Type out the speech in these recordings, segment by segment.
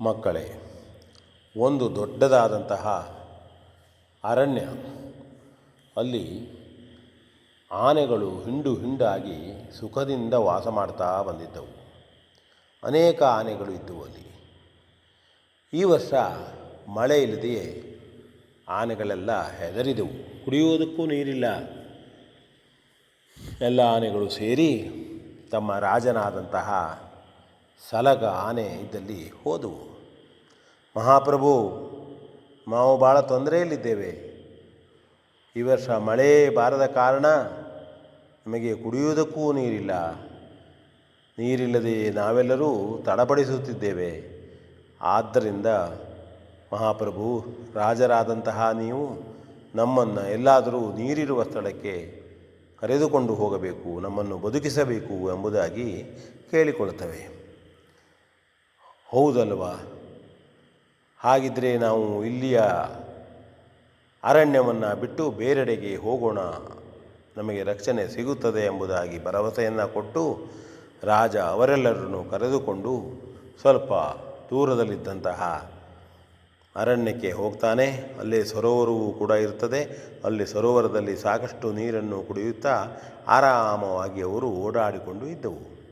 ಮಕ್ಕಳೇ, ಒಂದು ದೊಡ್ಡದಾದಂತಹ ಅರಣ್ಯ. ಅಲ್ಲಿ ಆನೆಗಳು ಹಿಂಡು ಹಿಂಡಾಗಿ ಸುಖದಿಂದ ವಾಸ ಮಾಡ್ತಾ ಬಂದಿದ್ದವು. ಅನೇಕ ಆನೆಗಳು ಇದ್ದವು ಅಲ್ಲಿ. ಈ ವರ್ಷ ಮಳೆ ಇಲ್ಲದೆಯೇ ಆನೆಗಳೆಲ್ಲ ಹೆದರಿದವು. ಕುಡಿಯುವುದಕ್ಕೂ ನೀರಿಲ್ಲ. ಎಲ್ಲ ಆನೆಗಳು ಸೇರಿ ತಮ್ಮ ರಾಜನಾದಂತಹ ಸಲಗ ಆನೆ ಇದ್ದಲ್ಲಿ ಹೋದವು. ಮಹಾಪ್ರಭು, ನಾವು ಭಾಳ ತೊಂದರೆಯಲ್ಲಿದ್ದೇವೆ. ಈ ವರ್ಷ ಮಳೆ ಬಾರದ ಕಾರಣ ನಮಗೆ ಕುಡಿಯುವುದಕ್ಕೂ ನೀರಿಲ್ಲ. ನೀರಿಲ್ಲದೆ ನಾವೆಲ್ಲರೂ ತಡಪಡಿಸುತ್ತಿದ್ದೇವೆ. ಆದ್ದರಿಂದ ಮಹಾಪ್ರಭು, ರಾಜರಾದಂತಹ ನೀವು ನಮ್ಮನ್ನು ಎಲ್ಲಾದರೂ ನೀರಿರುವ ಸ್ಥಳಕ್ಕೆ ಕರೆದುಕೊಂಡು ಹೋಗಬೇಕು, ನಮ್ಮನ್ನು ಬದುಕಿಸಬೇಕು ಎಂಬುದಾಗಿ ಕೇಳಿಕೊಳ್ಳುತ್ತವೆ. ಹೌದಲ್ವಾ? ಹಾಗಿದ್ದರೆ ನಾವು ಇಲ್ಲಿಯ ಅರಣ್ಯವನ್ನು ಬಿಟ್ಟು ಬೇರೆಡೆಗೆ ಹೋಗೋಣ. ನಮಗೆ ರಕ್ಷಣೆ ಸಿಗುತ್ತದೆ ಎಂಬುದಾಗಿ ಭರವಸೆಯನ್ನು ಕೊಟ್ಟು ರಾಜ ಅವರೆಲ್ಲರನ್ನು ಕರೆದುಕೊಂಡು ಸ್ವಲ್ಪ ದೂರದಲ್ಲಿದ್ದಂತಹ ಅರಣ್ಯಕ್ಕೆ ಹೋಗ್ತಾನೆ. ಅಲ್ಲಿ ಸರೋವರವೂ ಕೂಡ ಇರ್ತದೆ. ಅಲ್ಲಿ ಸರೋವರದಲ್ಲಿ ಸಾಕಷ್ಟು ನೀರನ್ನು ಕುಡಿಯುತ್ತಾ ಆರಾಮವಾಗಿ ಅವರು ಓಡಾಡಿಕೊಂಡು ಇದ್ದವು.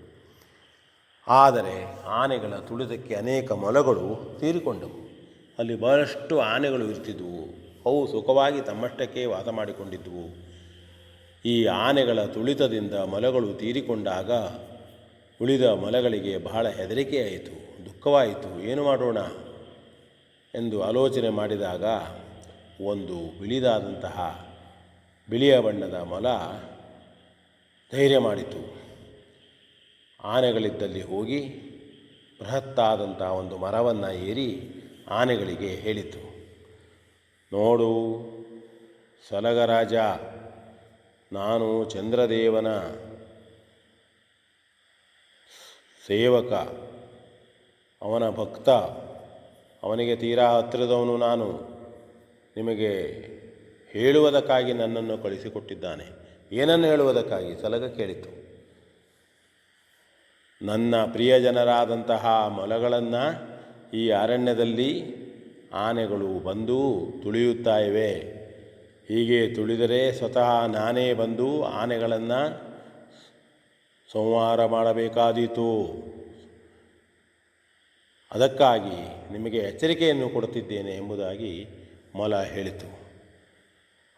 ಆದರೆ ಆನೆಗಳ ತುಳಿತಕ್ಕೆ ಅನೇಕ ಮೊಲಗಳು ತೀರಿಕೊಂಡವು. ಅಲ್ಲಿ ಬಹಳಷ್ಟು ಆನೆಗಳು ಇರ್ತಿದ್ವು ಅವು ಸುಖವಾಗಿ ತಮ್ಮಷ್ಟಕ್ಕೆ ವಾಸ ಮಾಡಿಕೊಂಡಿದ್ದವು ಈ ಆನೆಗಳ ತುಳಿತದಿಂದ ಮೊಲಗಳು ತೀರಿಕೊಂಡಾಗ ಉಳಿದ ಮೊಲಗಳಿಗೆ ಬಹಳ ಹೆದರಿಕೆಯಾಯಿತು. ದುಃಖವಾಯಿತು. ಏನು ಮಾಡೋಣ? ಎಂದು ಆಲೋಚನೆ ಮಾಡಿದಾಗ ಒಂದು ಬಿಳಿದಾದಂತಹ ಬಿಳಿಯ ಬಣ್ಣದ ಮೊಲ ಧೈರ್ಯ ಮಾಡಿತು. ಆನೆಗಳಿದ್ದಲ್ಲಿ ಹೋಗಿ ಬೃಹತ್ತಾದಂಥ ಒಂದು ಮರವನ್ನು ಏರಿ ಆನೆಗಳಿಗೆ ಹೇಳಿತು. ನೋಡು ಸಲಗರಾಜ ನಾನು ಚಂದ್ರದೇವನ ಸೇವಕ, ಅವನ ಭಕ್ತ, ಅವನಿಗೆ ತೀರಾ ಹತ್ತಿರದವನು ನಾನು. ನಿಮಗೆ ಹೇಳುವುದಕ್ಕಾಗಿ ನನ್ನನ್ನು ಕಳಿಸಿಕೊಟ್ಟಿದ್ದಾನೆ. ಏನನ್ನು ಹೇಳುವುದಕ್ಕಾಗಿ? ಸಲಗ ಕೇಳಿತು. ನನ್ನ ಪ್ರಿಯಜನರಾದಂತಹ ಮೊಲಗಳನ್ನು ಈ ಅರಣ್ಯದಲ್ಲಿ ಆನೆಗಳು ಬಂದು ತುಳಿಯುತ್ತಾ ಇವೆ. ಹೀಗೆ ತುಳಿದರೆ ಸ್ವತಃ ನಾನೇ ಬಂದು ಆನೆಗಳನ್ನು ಸಂಹಾರ ಮಾಡಬೇಕಾದೀತು. ಅದಕ್ಕಾಗಿ ನಿಮಗೆ ಎಚ್ಚರಿಕೆಯನ್ನು ಕೊಡುತ್ತಿದ್ದೇನೆ ಎಂಬುದಾಗಿ ಮೊಲ ಹೇಳಿತು.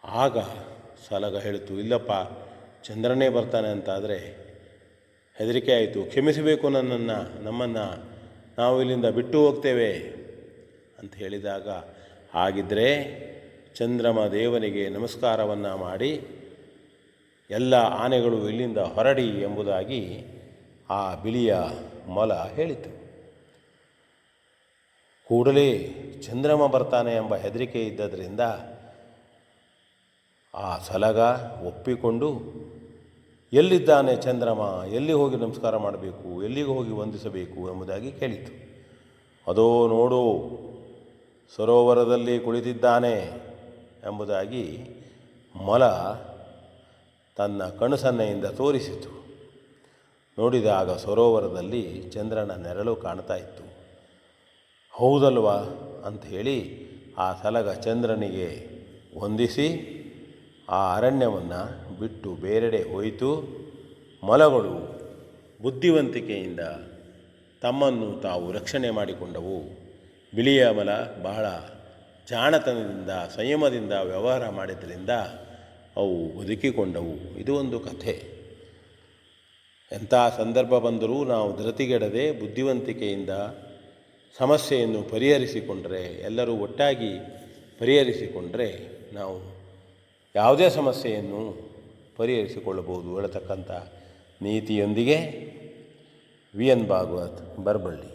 ಆಗ ಸಲಗ ಹೇಳಿತು, ಇಲ್ಲಪ್ಪ, ಚಂದ್ರನೇ ಬರ್ತಾನೆ ಅಂತಾದರೆ ಹೆದರಿಕೆ ಆಯಿತು. ಕ್ಷಮಿಸಬೇಕು ನನ್ನನ್ನು, ನಮ್ಮನ್ನು ನಾವು ಇಲ್ಲಿಂದ ಬಿಟ್ಟು ಹೋಗ್ತೇವೆ ಅಂತ ಹೇಳಿದಾಗ ಹಾಗಿದ್ದರೆ ಚಂದ್ರಮ ದೇವನಿಗೆ ನಮಸ್ಕಾರವನ್ನು ಮಾಡಿ ಎಲ್ಲ ಆನೆಗಳು ಇಲ್ಲಿಂದ ಹೊರಡಿ ಎಂಬುದಾಗಿ ಆ ಬಿಳಿಯ ಮೊಲ ಹೇಳಿತು. ಕೂಡಲೇ ಚಂದ್ರಮ ಬರ್ತಾನೆ ಎಂಬ ಹೆದರಿಕೆ ಇದ್ದದರಿಂದ ಆ ಸಲಗ ಒಪ್ಪಿಕೊಂಡು ಎಲ್ಲಿದ್ದಾನೆ ಚಂದ್ರಮ? ಎಲ್ಲಿ ಹೋಗಿ ನಮಸ್ಕಾರ ಮಾಡಬೇಕು? ಎಲ್ಲಿಗೆ ಹೋಗಿ ವಂದಿಸಬೇಕು ಎಂಬುದಾಗಿ ಕೇಳಿತು. ಅದೋ ನೋಡು, ಸರೋವರದಲ್ಲಿ ಕುಳಿತಿದ್ದಾನೆ ಎಂಬುದಾಗಿ ಮಲ ತನ್ನ ಕಣಸನ್ನೆಯಿಂದ ತೋರಿಸಿತು. ನೋಡಿದಾಗ ಸರೋವರದಲ್ಲಿ ಚಂದ್ರನ ನೆರಳು ಕಾಣ್ತಾ ಇತ್ತು. ಹೌದಲ್ವಾ? ಅಂತ ಹೇಳಿ ಆ ಸಲಗ ಚಂದ್ರನಿಗೆ ವಂದಿಸಿ ಆ ಅರಣ್ಯವನ್ನು ಬಿಟ್ಟು ಬೇರೆಡೆ ಹೋಯಿತು. ಮೊಲಗಳು ಬುದ್ಧಿವಂತಿಕೆಯಿಂದ ತಮ್ಮನ್ನು ತಾವು ರಕ್ಷಣೆ ಮಾಡಿಕೊಂಡವು. ಬಿಳಿಯ ಮಲ ಬಹಳ ಜಾಣತನದಿಂದ, ಸಂಯಮದಿಂದ ವ್ಯವಹಾರ ಮಾಡಿದ್ದರಿಂದ ಅವು ಬದುಕಿಕೊಂಡವು. ಇದು ಒಂದು ಕಥೆ. ಎಂಥ ಸಂದರ್ಭ ಬಂದರೂ ನಾವು ಧೃತಿಗೆಡದೆ ಬುದ್ಧಿವಂತಿಕೆಯಿಂದ ಸಮಸ್ಯೆಯನ್ನು ಪರಿಹರಿಸಿಕೊಂಡರೆ, ಎಲ್ಲರೂ ಒಟ್ಟಾಗಿ ಪರಿಹರಿಸಿಕೊಂಡರೆ ನಾವು ಯಾವುದೇ ಸಮಸ್ಯೆಯನ್ನು ಪರಿಹರಿಸಿಕೊಳ್ಳಬಹುದು ಹೇಳತಕ್ಕಂಥ ನೀತಿಯೊಂದಿಗೆ ವಿ ಎನ್ ಭಾಗವತ್ ಬರಬಳ್ಳಿ.